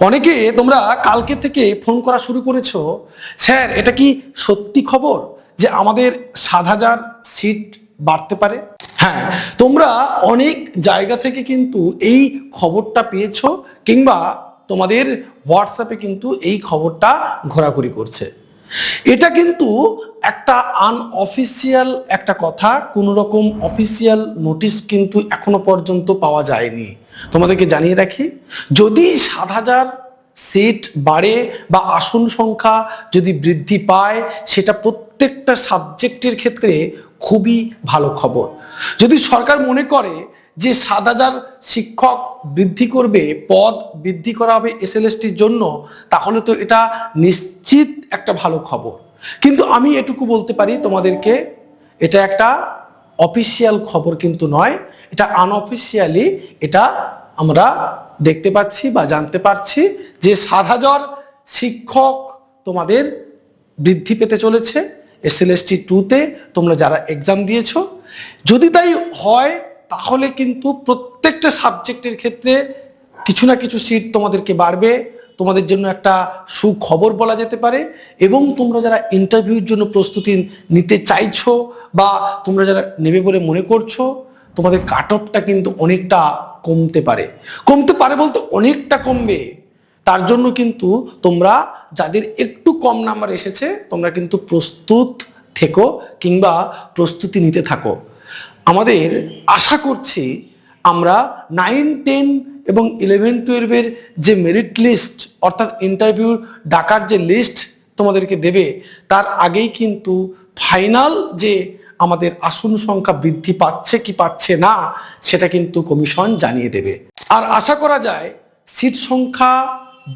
অনেকে তোমরা কালকে থেকে ফোন করা শুরু করেছ। স্যার, এটা কি সত্যি খবর যে আমাদের সাত হাজার সিট বাড়তে পারে? হ্যাঁ তোমরা অনেক জায়গা থেকে কিন্তু এই খবরটা পেয়েছ কিংবা তোমাদের হোয়াটসঅ্যাপে কিন্তু এই খবরটা ঘোরাঘুরি করছে। এটা কিন্তু একটা আনঅফিসিয়াল একটা কথা, কোনো রকম অফিসিয়াল নোটিশ কিন্তু এখনও পর্যন্ত পাওয়া যায়নি। তোমাদেরকে জানিয়ে রাখি, যদি সাত হাজার সিট বাড়ে বা আসন সংখ্যা যদি বৃদ্ধি পায়, সেটা প্রত্যেকটা সাবজেক্টের ক্ষেত্রে খুবই ভালো খবর। যদি সরকার মনে করে যে সাত হাজার শিক্ষক বৃদ্ধি করবে, পদ বৃদ্ধি করা হবে এসএলএসটির জন্য, তাহলে তো এটা নিশ্চিত একটা ভালো খবর। কিন্তু আমি এটুকু বলতে পারি তোমাদেরকে, এটা একটা অফিসিয়াল খবর কিন্তু নয় এটা আনঅফিসিয়ালি এটা আমরা দেখতে পাচ্ছি বা জানতে পারছি যে সাত হাজার শিক্ষক তোমাদের বৃদ্ধি পেতে চলেছে। এসএলএসটি টুতে তোমরা যারা এক্সাম দিয়েছ। যদি তাই হয়, তাহলে কিন্তু প্রত্যেকটা সাবজেক্টের ক্ষেত্রে কিছু না কিছু সিট তোমাদেরকে বাড়বে। তোমাদের জন্য একটা সুখবর বলা যেতে পারে। এবং তোমরা যারা ইন্টারভিউর জন্য প্রস্তুতি নিতে চাইছো বা তোমরা যারা নেবে বলে মনে করছ তোমাদের কাট অফটা কিন্তু অনেকটা কমতে পারে। কমতে পারে বলতে অনেকটা কমবে। তার জন্য কিন্তু তোমরা যাদের একটু কম নাম্বার এসেছে, তোমরা কিন্তু প্রস্তুত থেকো কিংবা প্রস্তুতি নিতে থাকো। আমাদের আশা করছি আমরা নাইন টেন এবং ইলেভেন টুয়েলভের যে মেরিট লিস্ট অর্থাৎ ইন্টারভিউ ডাকার যে লিস্ট তোমাদেরকে দেবে, তার আগেই কিন্তু ফাইনাল যে আমাদের আসন সংখ্যা বৃদ্ধি পাচ্ছে কি পাচ্ছে না, সেটা কিন্তু কমিশন জানিয়ে দেবে। আর আশা করা যায় সিট সংখ্যা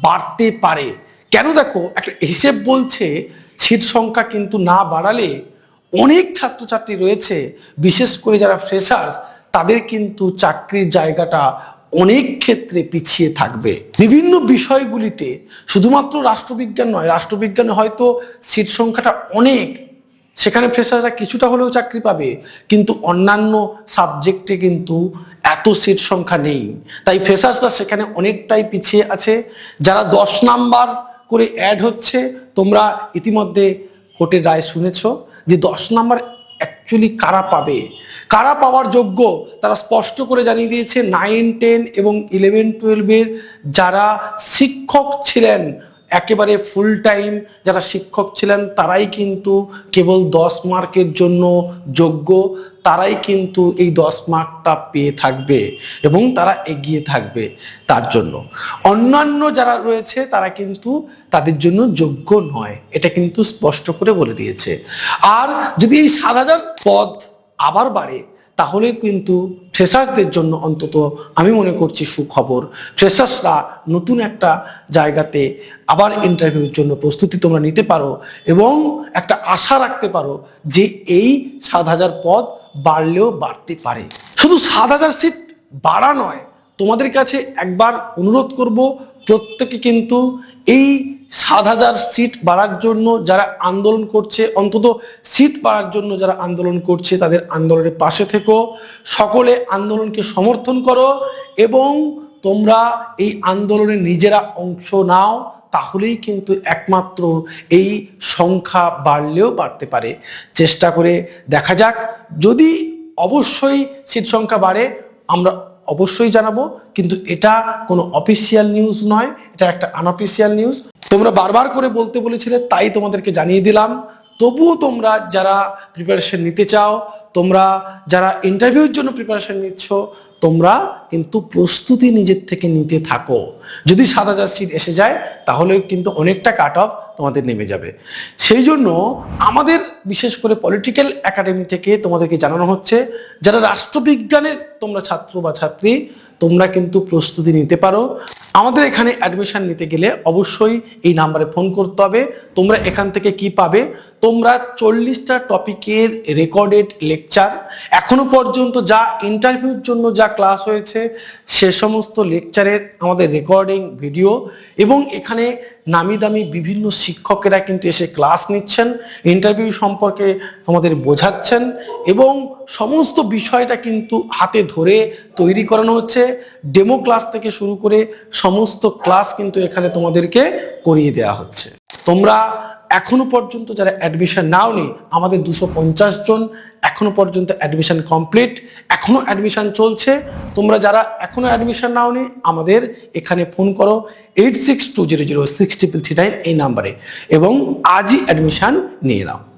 বাড়তে পারে। কেন দেখো, একটা হিসেব বলছে সিট সংখ্যা কিন্তু না বাড়ালে অনেক ছাত্রছাত্রী রয়েছে, বিশেষ করে যারা ফ্রেশার্স তাদের কিন্তু চাকরির জায়গাটা অনেক ক্ষেত্রে পিছিয়ে থাকবে। বিভিন্ন বিষয়গুলিতে শুধুমাত্র রাষ্ট্রবিজ্ঞান নয়, রাষ্ট্রবিজ্ঞানে হয়তো সিট সংখ্যাটা অনেক সেখানে ফ্রেশাররা কিছুটা হলেও চাকরি পাবে, কিন্তু অন্যান্য সাবজেক্টে কিন্তু এত সিট সংখ্যা নেই। তাই ফ্রেশার্সরা সেখানে অনেকটাই পিছিয়ে আছে। যারা দশ নাম্বার করে অ্যাড হচ্ছে, তোমরা ইতিমধ্যে কোর্টের রায় শুনেছ যে দশ নাম্বার অ্যাকচুয়ালি কারা পাবে? কারা পাওয়ার যোগ্য? তারা স্পষ্ট করে জানিয়ে দিয়েছে নাইন টেন এবং ইলেভেন টুয়েলভের যারা শিক্ষক ছিলেন একেবারে ফুল টাইম যারা শিক্ষক ছিলেন, তারাই কিন্তু কেবল দশ মার্কের জন্য যোগ্য, তারাই কিন্তু এই দশ মার্কটা পেয়ে থাকবে এবং তারা এগিয়ে থাকবে তার জন্য। অন্যান্য যারা রয়েছে, তারা কিন্তু তাদের জন্য যোগ্য নয়, এটা কিন্তু স্পষ্ট করে বলে দিয়েছে। আর যদি এই সাত হাজার পদ আবার বাড়ে তাহলে কিন্তু ফ্রেশার্সদের জন্য অন্তত আমি মনে করছি সুখবর। ফ্রেশার্সরা নতুন একটা জায়গাতে আবার ইন্টারভিউর জন্য প্রস্তুতি তোমরা নিতে পারো এবং একটা আশা রাখতে পারো যে এই সাত হাজার পদ বাড়লেও বাড়তে পারে। শুধু সাত হাজার সিট বাড়া নয়, তোমাদের কাছে একবার অনুরোধ করব, প্রত্যেকে কিন্তু এই সাত হাজার সিট বাড়ার জন্য যারা আন্দোলন করছে, অন্তত সিট বাড়ার জন্য যারা আন্দোলন করছে, তাদের আন্দোলনের পাশে থেকো। সকলে আন্দোলনকে সমর্থন করো এবং তোমরা এই আন্দোলনে নিজেরা অংশ নাও, তাহলেই কিন্তু একমাত্র এই সংখ্যা বাড়লেও বাড়তে পারে। চেষ্টা করে দেখা যাক। যদি অবশ্যই সিট সংখ্যা বাড়ে, আমরা অবশ্যই জানাব, কিন্তু এটা কোনো অফিসিয়াল নিউজ নয়, এটা একটা আনঅফিসিয়াল নিউজ তোমরা বারবার করে বলতে বলেছিলে, তাই তোমাদেরকে জানিয়ে দিলাম। তবুও তোমরা যারা প্রিপারেশন নিতে চাও, তোমরা যারা ইন্টারভিউর জন্য প্রিপারেশন নিচ্ছ, তোমরা কিন্তু প্রস্তুতি নিজের থেকে নিতে থাকো। যদি সাত হাজার সিট এসে যায় তাহলে কিন্তু অনেকটা কাট অফ তোমাদের নেমে যাবে। সেই জন্য আমাদের বিশেষ করে পলিটিক্যাল একাডেমি থেকে তোমাদেরকে জানানো হচ্ছে, যারা রাষ্ট্রবিজ্ঞানের তোমরা ছাত্র বা ছাত্রী তোমরা কিন্তু প্রস্তুতি নিতে পারো। আমাদের এখানে অ্যাডমিশন নিতে গেলে অবশ্যই এই নাম্বারে ফোন করতে হবে। তোমরা এখান থেকে কি পাবে? তোমরা চল্লিশটা টপিকের রেকর্ডেড লেকচার এখনও পর্যন্ত যা ইন্টারভিউর জন্য যা ক্লাস হয়েছে, সে সমস্ত লেকচারের আমাদের রেকর্ডিং ভিডিও এবং এখানে নামি দামি বিভিন্ন শিক্ষকেরা কিন্তু এসে ক্লাস নিচ্ছেন ইন্টারভিউ সম্পর্কে তোমাদের বোঝাচ্ছেন এবং সমস্ত বিষয়টা কিন্তু হাতে ধরে তৈরি করানো হচ্ছে। ডেমো ক্লাস থেকে শুরু করে সমস্ত ক্লাস কিন্তু এখানে তোমাদেরকে করিয়ে দেওয়া হচ্ছে। তোমরা এখনও পর্যন্ত যারা অ্যাডমিশন নাও নাওনি, আমাদের দুশো পঞ্চাশ জন এখনও পর্যন্ত অ্যাডমিশন কমপ্লিট এখনও অ্যাডমিশন চলছে। তোমরা যারা এখনও অ্যাডমিশন নাও নাওনি, আমাদের এখানে ফোন করো eight six two zero zero six triple three nine এই নাম্বারে এবং আজই অ্যাডমিশন নিয়ে নাও।